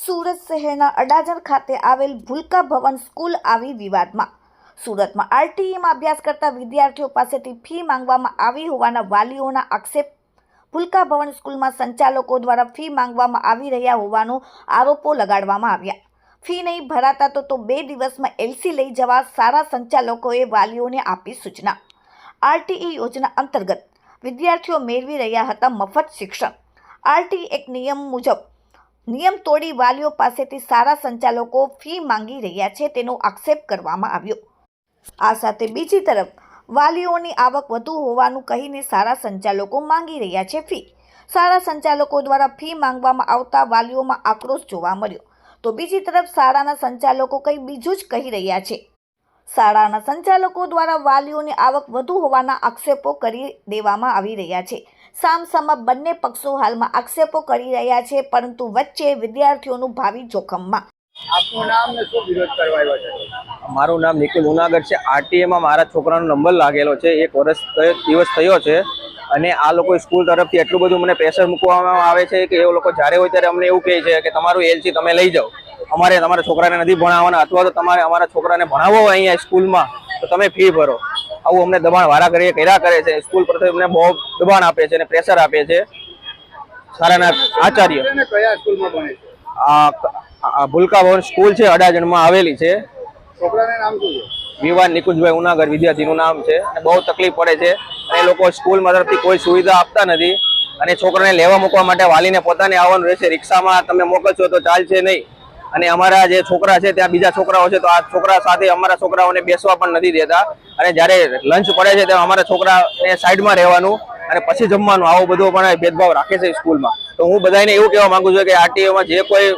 સુરત શહેરના અડાજણ ખાતે આવેલ ભૂલકા ભવન સ્કૂલ આવી વિવાદમાં. સુરતમાં આરટીઈમાં અભ્યાસ કરતા વિદ્યાર્થીઓ પાસેથી ફી માંગવામાં આવી હોવાના વાલીઓના આક્ષેપ. ભૂલકા ભવન સ્કૂલમાં સંચાલકો દ્વારા ફી માંગવામાં આવી રહ્યા હોવાનો આરોપો લગાડવામાં આવ્યા. ફી નહીં ભરાતા તો તો બે દિવસમાં એલસી લઈ જવા સારા સંચાલકોએ વાલીઓને આપી સૂચના. આરટીઈ યોજના અંતર્ગત વિદ્યાર્થીઓ મેળવી રહ્યા હતા મફત શિક્ષણ. આરટી એક નિયમ મુજબ નિયમ તોડી વાલીઓ પાસેથી સારા સંચાલકો ફી માંગી રહ્યા છે તેનો આક્ષેપ કરવામાં આવ્યો. આ સાથે બીજી તરફ, વાલીઓની આવક વધુ હોવાનું કહીને સારા સંચાલકો માંગી રહ્યા છે ફી. સારા સંચાલકો દ્વારા ફી માંગવામાં આવતા વાલીઓમાં આક્રોશ જોવા મળ્યો. તો બીજી તરફ, શાળાના સંચાલકો કંઈ બીજું જ કહી રહ્યા છે. શાળાના સંચાલકો દ્વારા વાલીઓની આવક વધુ હોવાના આક્ષેપો કરી દેવામાં આવી રહ્યા છે. સામસામા બંને પક્ષો હાલમાં આક્ષેપો કરી રહ્યા છે પરંતુ વચ્ચે વિદ્યાર્થીઓનું ભાવિ જોખમમાં. આપનું નામ ને શું વિરોધ કરવાયો છે? મારું નામ નિખિલ ઉનાગર છે. આરટીએમાં મારા છોકરાનો નંબર લાગેલો છે. એક વર્ષ દિવસ થયો છે અને આ લોકો સ્કૂલ તરફથી એટલું બધું મને પ્રેશર મૂકવામાં આવે છે કે એ લોકો જ્યારે હોય ત્યારે અમને એવું કહે છે કે તમારું એલસી તમે લઈ જાઓ. અમારે તમારા છોકરાને નથી ભણાવવાના અથવા તો તમારે અમારા છોકરાને ભણાવો અહીંયા સ્કૂલમાં તો તમે ફી ભરો. આવું અમને દબાણ વારા કરીએ કર્યા કરે છે. સ્કૂલ પર અમને બહુ દબાણ આપે છે અને પ્રેશર આપે છે. સારાના આચાર્ય. કયા સ્કૂલમાં ભણે છે? ભૂલકા ભવન સ્કૂલ છે અડાજણમાં આવેલી છે. છોકરાને નામ શું છે? વિવાન નિકુંજભાઈ ઉનાગર વિદ્યાર્થીનું નામ છે. અને બહુ તકલીફ પડે છે. અને એ લોકો સ્કૂલ તરફથી કોઈ સુવિધા આપતા નથી. અને છોકરાને લેવા મૂકવા માટે વાલીને પોતાને આવવાનું રહેશે. રિક્ષામાં તમે મોકલશો તો ચાલશે નહીં. અને અમારા જે છોકરા છે, ત્યાં બીજા છોકરાઓ છે, તો આ છોકરા સાથે અમારા છોકરાઓને બેસવા પણ નથી દેતા. અને જ્યારે લંચ પડે છે, ત્યારે અમારા છોકરાને સાઈડમાં રહેવાનું અને પછી જમવાનું. આવો બધો પણ ભેદભાવ રાખે છે સ્કૂલમાં. તો હું બધાને એવું કહેવા માંગુ છું કે આરટીઓમાં જે કોઈ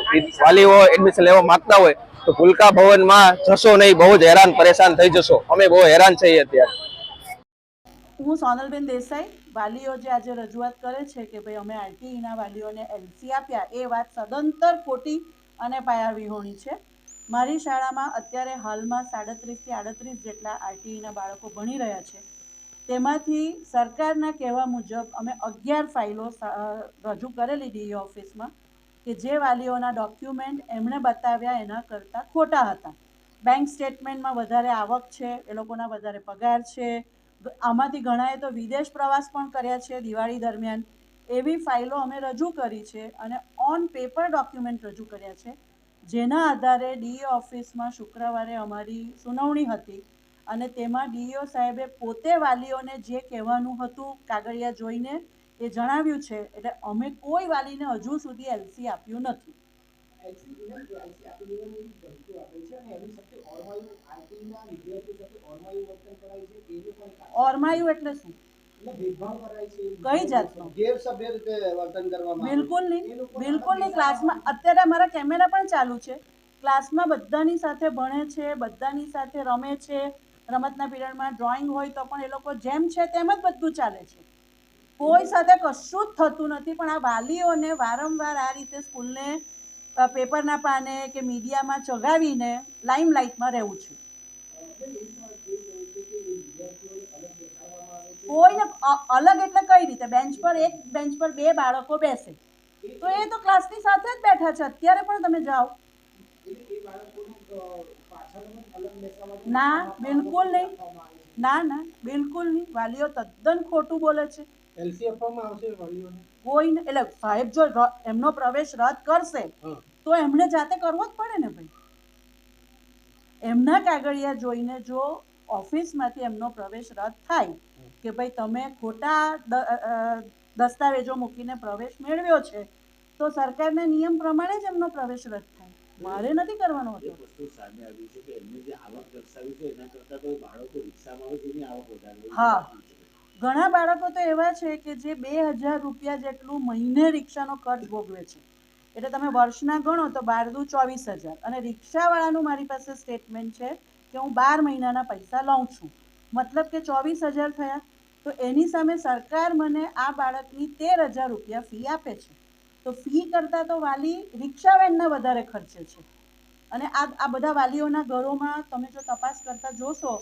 વાલીઓ એડમિશન લેવા માંગતા હોય, તો ભૂલકા ભવનમાં જશો નહીં. બહુ જ હેરાન, પરેશાન થઈ જશો. અમે બહુ હેરાન છીએ અત્યારે. હું સોનલબેન દેસાઈ, વાલીઓ જે આજે રજૂઆત કરે છે કે ભાઈ અમે આરટીઈના વાલીઓને એલસી આપ્યા, એ વાત સદંતર ખોટી અને પાયાવિહોણી છે. મારી શાળામાં અત્યારે હાલમાં સાડત્રીસથી આડત્રીસ જેટલા આરટીઈના બાળકો ભણી રહ્યા છે. તેમાંથી સરકારના કહેવા મુજબ અમે અગિયાર ફાઇલો રજૂ કરેલી ડીઈ ઓફિસમાં કે જે વાલીઓના ડોક્યુમેન્ટ એમણે બતાવ્યા એના કરતાં ખોટા હતા. બેંક સ્ટેટમેન્ટમાં વધારે આવક છે, એ લોકોના વધારે પગાર છે. આમાંથી ઘણાએ તો વિદેશ પ્રવાસ પણ કર્યા છે દિવાળી દરમિયાન. એવી ફાઇલો અમે રજૂ કરી છે અને ઓન પેપર ડોક્યુમેન્ટ રજૂ કર્યા છે. જેના આધારે ડીઈ ઓફિસમાં શુક્રવારે અમારી સુનાવણી હતી અને તેમાં ડીઈઓ સાહેબે પોતે વાલીઓને જે કહેવાનું હતું કાગળિયા જોઈને એ જણાવ્યું છે એટલે અમે કોઈ વાલીને હજુ સુધી એલસી આપ્યું નથી. ઓરમાયું એટલે શું? કઈ જાતનું? ગેરસભ્ય રીતે વર્તન કરવામાં બિલકુલ નહીં. બિલકુલ નહીં. ક્લાસમાં અત્યારે અમારા કેમેરા પણ ચાલુ છે. ક્લાસમાં બધાની સાથે ભણે છે બધાની સાથે રમે છે. રમતના પીરિયડમાં ડ્રોઈંગ હોય તો પણ એ લોકો જેમ છે તેમ જ બધું ચાલે છે. કોઈ સાથે કશું જ થતું નથી પણ આ વાલીઓને વારંવાર આ રીતે સ્કૂલને પેપરના પાને કે મીડિયામાં ચગાવીને લાઇમલાઇટમાં રહેવું છે. કોઈને અલગ એટલે કઈ રીતે? બેન્ચ પર એક બેન્ચ પર બે બાળકો બેસે. તો એ તો ક્લાસની સાથે જ બેઠા છે. અત્યારે પણ તમે જાઓ. ના બિલકુલ નહીં. ના ના બિલકુલ નહીં. વાલીઓ તદ્દન ખોટું બોલે છે. કોઈ એટલે સાહેબ જો એમનો પ્રવેશ રદ કરશે તો એમણે જાતે કરવો જ પડે ને ભાઈ? એમના કાગળિયા જોઈને જો ઓફિસમાંથી એમનો પ્રવેશ રદ થાય. કે ભાઈ તમે ખોટા દસ્તાવેજો મૂકીને પ્રવેશ મેળવ્યો છે તો સરકારના નિયમ પ્રમાણે જ એમનો પ્રવેશ રદ થાય. મારે નથી કરવાનો હતો. વસ્તુ સામે આવી છે કે એમને જે આવક દર્શાવી છે એના કરતાં તો બાળકો રિક્ષામાં હોય આવક વધારે હા. ઘણા બાળકો તો એવા છે કે જે બે હજાર રૂપિયા જેટલું મહિને રિક્ષાનો ખર્ચ ભોગવે છે. એટલે તમે વર્ષના ગણો તો બાર દુ ચોવીસ હજાર. અને રિક્ષાવાળાનું મારી પાસે સ્ટેટમેન્ટ છે કે હું બાર મહિનાના પૈસા લઉં છું. મતલબ કે ચોવીસ હજાર થયા. તો એની સામે સરકાર મને આ બાળકની તેર હજાર રૂપિયા ફી આપે છે. તો ફી કરતાં તો વાલી રિક્ષા વેનના વધારે ખર્ચે છે. અને આ આ બધા વાલીઓના ઘરોમાં તમે જો તપાસ કરતાં જોશો,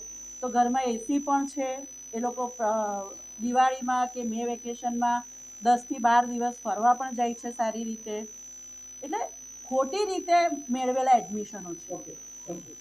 તો ઘરમાં એસી પણ છે. એ લોકો દિવાળીમાં કે મે વેકેશનમાં દસથી બાર દિવસ ફરવા પણ જાય છે સારી રીતે. એટલે ખોટી રીતે મેળવેલા એડમિશનો છે. Okay thank you